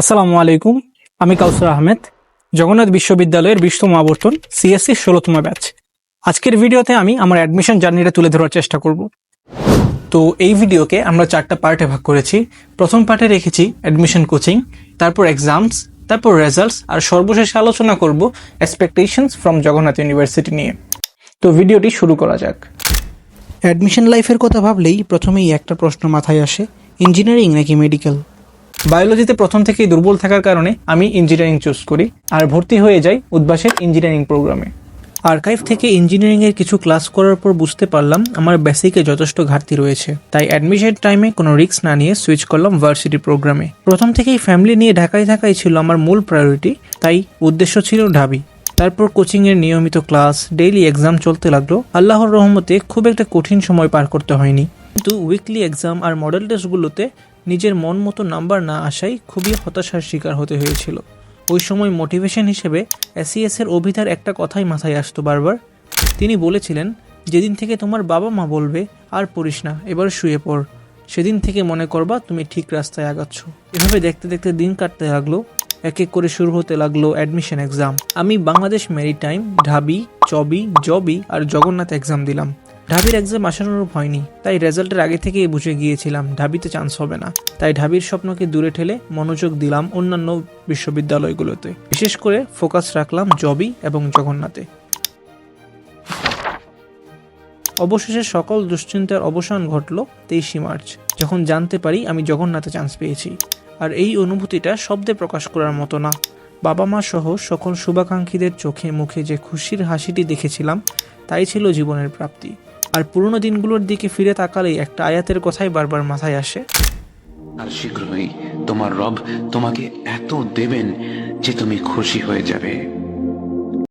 আসসালামু আলাইকুম, আমি কাউসার আহমেদ, জগন্নাথ বিশ্ববিদ্যালয়ের বিশতম আবর্তন, সিএসসি ষোলোতম ব্যাচ। আজকের ভিডিওতে আমি আমার অ্যাডমিশন জার্নিটা তুলে ধরার চেষ্টা করব। তো এই ভিডিওকে আমরা চারটা পার্টে ভাগ করেছি। প্রথম পার্টে রেখেছি অ্যাডমিশন কোচিং তারপর এক্সামস তারপর রেজাল্টস আর সর্বশেষে আলোচনা করব এক্সপেকটেশনস ফ্রম জগন্নাথ ইউনিভার্সিটি নিয়ে। তো ভিডিওটি শুরু করা যাক। অ্যাডমিশন লাইফের কথা ভাবলেই প্রথমেই একটা প্রশ্ন মাথায় আসে ইঞ্জিনিয়ারিং নাকি মেডিকেল বায়োলজিতে প্রথম থেকেই দুর্বল থাকার কারণে আমি ইঞ্জিনিয়ারিং চুজ করি আর ভর্তি হয়ে যাই উদ্বাসের ইঞ্জিনিয়ারিং প্রোগ্রামে আর্কাইভ থেকে ইঞ্জিনিয়ারিংয়ের কিছু ক্লাস করার পর বুঝতে পারলাম আমার বেসিকে যথেষ্ট ঘাটতি রয়েছে। তাই অ্যাডমিশন টাইমে কোনো রিস্ক না নিয়ে সুইচ করলাম ভার্সিটি প্রোগ্রামে প্রথম থেকেই ফ্যামিলি নিয়ে ঢাকায় থাকাই ছিল আমার মূল প্রায়োরিটি তাই উদ্দেশ্য ছিল ঢাবি। তারপর কোচিংয়ের নিয়মিত ক্লাস ডেইলি এক্সাম চলতে লাগল। আল্লাহর রহমতে খুব একটা কঠিন সময় পার করতে হয়নি। কিন্তু উইকলি এক্সাম আর মডেল টেস্টগুলোতে নিজের মন মতো নাম্বার না আসায় খুবই হতাশার শিকার হতে হয়েছিল। ওই সময় মোটিভেশন হিসেবে এসিএস এর অভিধার একটা কথাই মাথায় আসতো বারবার। তিনি বলেছিলেন, যেদিন থেকে তোমার বাবা মা বলবে, আর পড়িস না, এবার শুয়ে পড়। সেদিন থেকে মনে করবা তুমি ঠিক রাস্তায় আগাচ্ছ। এভাবে দেখতে দেখতে দিন কাটতে লাগল, এক এক করে শুরু হতে লাগল অ্যাডমিশন এক্সাম আমি বাংলাদেশ মেরিটাইম ঢাবি, চবি, জবি আর জগন্নাথ এক্সাম দিলাম। ঢাবির এক্সাম আশানুরূপ হয়নি তাই রেজাল্টের আগে থেকেই বুঝে গিয়েছিলাম, ঢাবিতে চান্স হবে না। তাই ঢাবির স্বপ্নকে দূরে ঠেলে মনোযোগ দিলাম অন্যান্য বিশ্ববিদ্যালয়গুলোতে। বিশেষ করে ফোকাস রাখলাম জবি এবং জগন্নাথে। অবশেষে সকল দুশ্চিন্তার অবসান ঘটল তেইশে মার্চ। যখন জানতে পারি আমি জগন্নাথে চান্স পেয়েছি। আর এই অনুভূতিটা শব্দে প্রকাশ করার মতো না। বাবা মা সহ সকল শুভাকাঙ্ক্ষীদের চোখে মুখে যে খুশির হাসিটি দেখেছিলাম, তাই ছিল জীবনের প্রাপ্তি। আর পুরনো দিনগুলোর দিকে ফিরে তাকালেই একটা আয়াতের কথাই বারবার মাথায় আসে। আর শীঘ্রই তোমার রব তোমাকে এত দেবেন যে তুমি খুশি হয়ে যাবে।